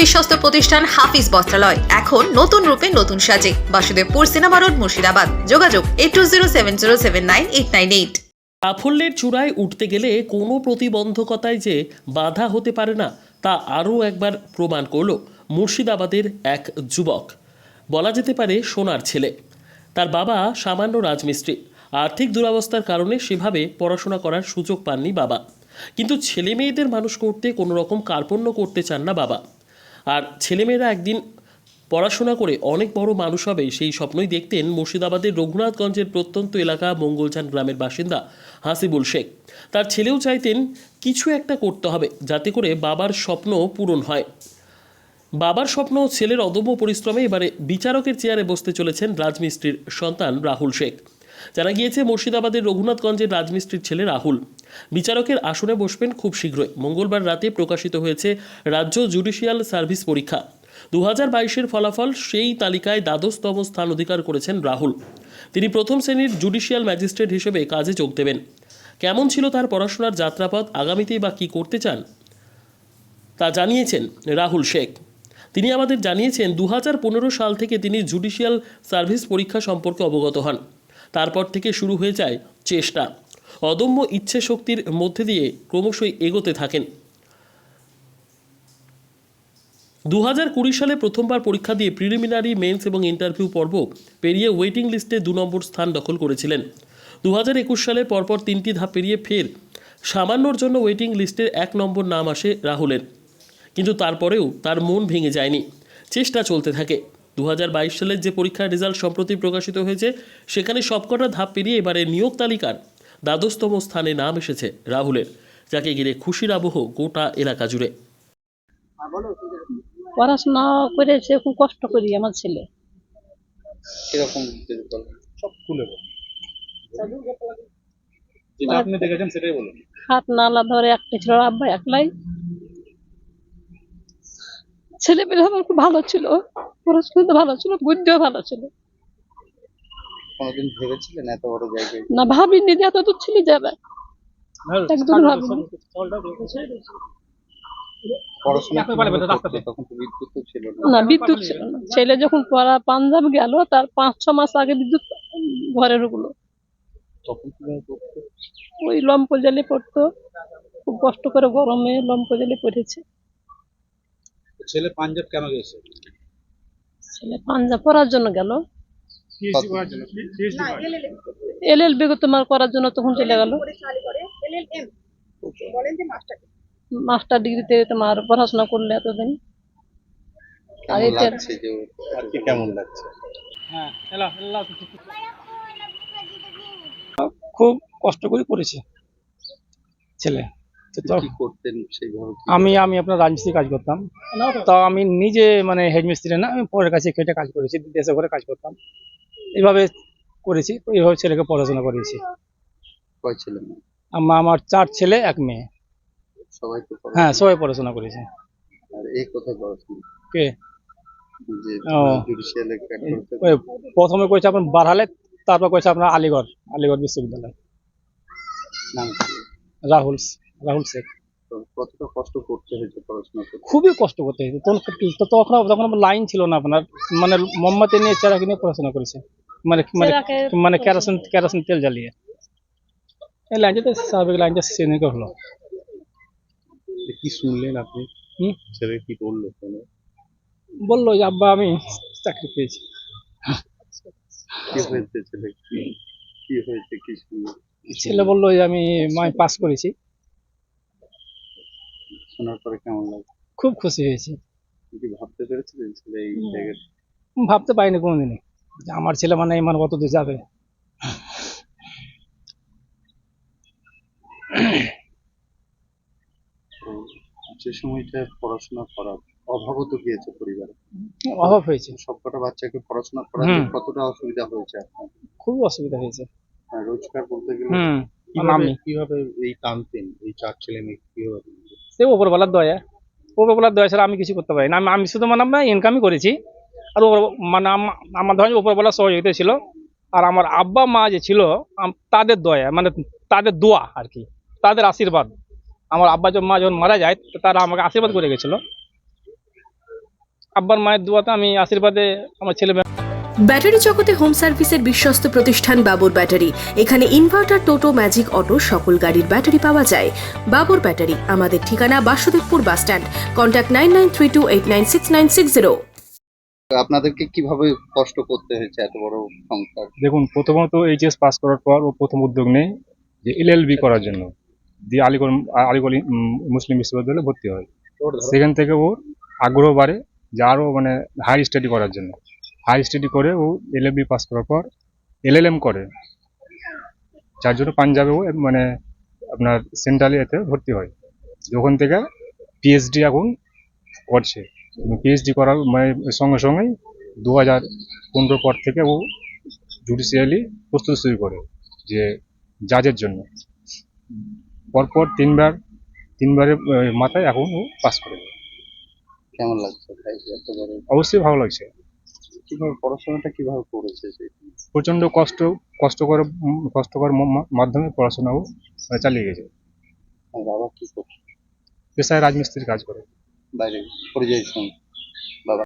বিশ্বস্ত প্রতিষ্ঠান হাফিজ বস্ত্রালয়। এখন নতুন রূপে নতুন সাজে। Basudebpur cinema road, Murshidabad. যোগাযোগ eight two zero seven zero seven nine eight nine eight সাফল্যের চূড়ায় উঠতে গেলে কোনো প্রতিবন্ধকতায় যে বাধা হতে পারে না, তা আরও একবার প্রমাণ করল মুর্শিদাবাদের এক যুবক। বলা যেতে পারে সোনার ছেলে। তার বাবা সামান্য রাজমিস্ত্রি। আর্থিক দুরবস্থার কারণে সেভাবে পড়াশোনা করার সুযোগ পাননি বাবা। কিন্তু ছেলে মেয়েদের মানুষ করতে কোনো রকম কার্পণ্য করতে চান না বাবা। আর ছেলেমেয়েরা একদিন পড়াশোনা করে অনেক বড় মানুষ হবে, সেই স্বপ্নই দেখতেন মুর্শিদাবাদের রঘুনাথগঞ্জের প্রত্যন্ত এলাকা মঙ্গলচান গ্রামের বাসিন্দা হাসিবুল শেখ। তার ছেলেও চাইতেন কিছু একটা করতে হবে যাতে করে বাবার স্বপ্ন পূরণ হয়। বাবার স্বপ্ন ছেলের অদম্য পরিশ্রমে এবারে বিচারকের চেয়ারে বসতে চলেছেন রাজমিস্ত্রির সন্তান রাহুল শেখ। জানা গিয়েছে, মুর্শিদাবাদের রঘুনাথগঞ্জের রাজমিস্ত্রির ছেলে রাহুল। বিচারকের আসনে বসবেন খুব শীঘ্রই। মঙ্গলবার রাতে প্রকাশিত হয়েছে রাজ্য জুডিশিয়াল সার্ভিস পরীক্ষা। দু হাজার বাইশের ফলাফল সেই তালিকায় দ্বাদশতম স্থান অধিকার করেছেন রাহুল। তিনি প্রথম শ্রেণির জুডিশিয়াল ম্যাজিস্ট্রেট হিসেবে কাজে যোগ দেবেন। কেমন ছিল তার পড়াশোনার যাত্রাপথ আগামীতে বা কী করতে চান, তা জানিয়েছেন রাহুল শেখ। তিনি আমাদের জানিয়েছেন দু হাজার পনেরো সাল থেকে তিনি জুডিশিয়াল সার্ভিস পরীক্ষা সম্পর্কে অবগত হন। তারপর থেকে শুরু হয়ে যায় চেষ্টা। অদম্য ইচ্ছে শক্তির মধ্যে দিয়ে ক্রমশই এগোতে থাকেন। দু হাজার কুড়ি সালে প্রথমবার পরীক্ষা দিয়ে প্রিলিমিনারি, মেন্স এবং ইন্টারভিউ পর্ব পেরিয়ে ওয়েটিং লিস্টে দু নম্বর স্থান দখল করেছিলেন। দু হাজার একুশ সালে পরপর তিনটি ধাপ পেরিয়ে ফের সামান্যর জন্য ওয়েটিং লিস্টের এক নম্বর নাম আসে রাহুলের। কিন্তু তারপরেও তার মন ভেঙে যায়নি। চেষ্টা চলতে থাকে। দু হাজার বাইশ সালের যে পরীক্ষার রেজাল্ট সম্প্রতি প্রকাশিত হয়েছে, সেখানে সবকটা ধাপ পেরিয়ে এবারে নিয়োগ তালিকার দ্বাদশতম স্থানে নাম এসেছে রাহুলের যাকে ঘিরে খুশির আবহ গোটা এলাকা জুড়ে। পড়াশোনা করেছে খুব কষ্ট করি আমার ছেলে। কীরকম সব খুলে যেটা আপনি দেখেছেন সেটাই বলুন। হাত নালা ধরে একটা ছিল আব্বা একলাই। ছেলে পেলে আমার খুব ভালো ছিল পড়াশোনা তো ভালো ছিল বুদ্ধিও ভালো ছিল। কোনোদিন ভেবেছিলেন এত বড় জায়গায়? না ভাবিনি যে এত দূর ছেলে যাবে। একদম ভাবিনি। না। না বিদ্যুৎ ছিল না। ছেলে যখন পড়া পাঞ্জাব গেল তার পাঁচ ছ মাস আগে বিদ্যুৎ ঘরে ঢুকলো। ওই লম্প জালে পড়তো। খুব কষ্ট করে গরমে লম্প জালে পড়েছে। ছেলে পাঞ্জাব কেন গেছে? ছেলে পাঞ্জাব পড়ার জন্য গেল। পিএইচডি করার জন্য এল এল বেগ তোমার করার জন্য। তখন চলে গেল। মাস্টার ডিগ্রিতে তোমার পড়াশোনা করলে এতদিন। আর কেমন লাগছে যে ওর- আজকে কেমন লাগছে? খুব কষ্ট করে পড়েছে ছেলে। কি করতেন সেইভাবে আমি আমি আপনার রাজমিস্ত্রি কাজ করতাম। তো আমি নিজে মানে হেডমিস্ত্রি না আমি পরের কাছে খেটে কাজ করেছি দেশে ঘরে কাজ করতাম। এইভাবে করেছি তো এইভাবে ছেলেকে পড়াশোনা করিয়েছি। কয় ছেলে? আমার আমার চার ছেলে এক মেয়ে। সবাই হ্যাঁ সবাই পড়াশোনা করেছে। আর এই কোথায় পড়াশোনা? কে? যে ও। জুডিশিয়াল ওই প্রথমে করেছে আপনার বারহালে তারপর করেছে আপনার আলিগড় আলিগড় বিশ্ববিদ্যালয়। নাম কি? রাহুল শেখ কতটা কষ্ট করতে হয়েছে পড়াশোনা খুবই কষ্ট করতে হয়েছে। তখন তো তখন তখন লাইন ছিল না আপনার মানে মোমবাতি নিয়ে চেরাকে নিয়ে পড়াশোনা করেছে। মানে মানে মানে কেরোসিন কেরোসিন তেল জ্বালিয়ে। এই লাইনটা তো স্বাভাবিক লাইনটা সেদিকে হলো কি শুনলেন আপনি? হুম? ছেলে কি বলল বলল যে আব্বা আমি চাকরি পেয়েছি। কি হয়েছে ছেলে? কি কি হয়েছে কি ছেলে বলল যে আমি মাই পাস করেছি। শোনার পরে কেমন লাগছে খুব খুশি হয়েছি। কি ভাবতে পেরেছিলেন ছেলে এই জায়গায়? ভাবতে পারিনি কোনোদিনই যে আমার ছেলে মানে এই মানে কত দূর যাবে। যে সময়টা পড়াশোনা করা অভাবও তো গিয়েছে পরিবারে। অভাব হয়েছে। সবকটা বাচ্চাকে পড়াশোনা হুম। কতটা অসুবিধা হয়েছে আপনার? খুবই অসুবিধা হয়েছে। আর রোজগার বলতে গেলে কীভাবে এই টানতেন? এই চার ছেলে মেয়ে কীভাবে? সে ওপরবেলার দয়া। ওপরবেলার দয়া ছাড়া আমি কিছু করতে পারি না। আমি শুধু মানে আমরা ইনকামই করেছি। আর ওপর মানে আমার ধরেন ওপরবেলা সহযোগিতা ছিল। আর আমার আব্বা, মা যে ছিল তাদের দয়া মানে তাদের দোয়া আর কি। তাদের আশীর্বাদ। আমার আব্বা যখন মা যখন মারা যায়, তারা আমাকে আশীর্বাদ করে গেছিল। আব্বার মায়ের দুয়াতে আমি আশীর্বাদে আমার ছেলে ব্যাটারি জগতে হোম সার্ভিসের বিশ্বস্ত প্রতিষ্ঠান বাবর ব্যাটারি। এখানে ইনভার্টার টোটো ম্যাজিক অটো সকল গাড়ির ব্যাটারি পাওয়া যায়। বাবর ব্যাটারি আমাদের ঠিকানা Basudebpur bus stand. Contact nine nine three two eight nine six nine six zero. আপনাদেরকে কীভাবে কষ্ট করতে হয়েছে এত বড় সংসার? দেখুন প্রথমত এইচএস পাস করার পর ও প্রথম উদ্যোগ নেই যে এলএলবি করার জন্য। দিয়ে আলিগড় আলিগড় উম, মুসলিম বিশ্ববিদ্যালয়ে ভর্তি হয়। সেখান থেকে ওর আগ্রহ বাড়ে যে আরও মানে হায়ার স্টাডি করার জন্য। হায়ার স্টাডি করে ও এলএলবি পাস করার পর এলএলএম করে। যার জন্য পাঞ্জাবে ও মানে আপনার সেন্ট্রালি এতে ভর্তি হয়। ওখান থেকে পিএইচডি এখন করছে। পিএইচডি করার মানে সঙ্গে সঙ্গেই দু হাজার পনেরো পর থেকে ও জুডিশিয়ালি প্রস্তুতি শুরু করে যে জাজের জন্য। পরপর তিনবার তিনবারের মাথায় এখন ও পাস করে। কেমন লাগছে? অবশ্যই ভালো লাগছে। কীভাবে পড়াশোনাটা কীভাবে করেছে প্রচণ্ড প্রচণ্ড কষ্ট কষ্টকর কষ্টকর মাধ্যমে পড়াশোনাও মানে চালিয়ে গেছে। বাবা কি করছে পেশায় রাজমিস্ত্রির কাজ করে। বাইরে পরিযায়ী শ্রমিক। বাবা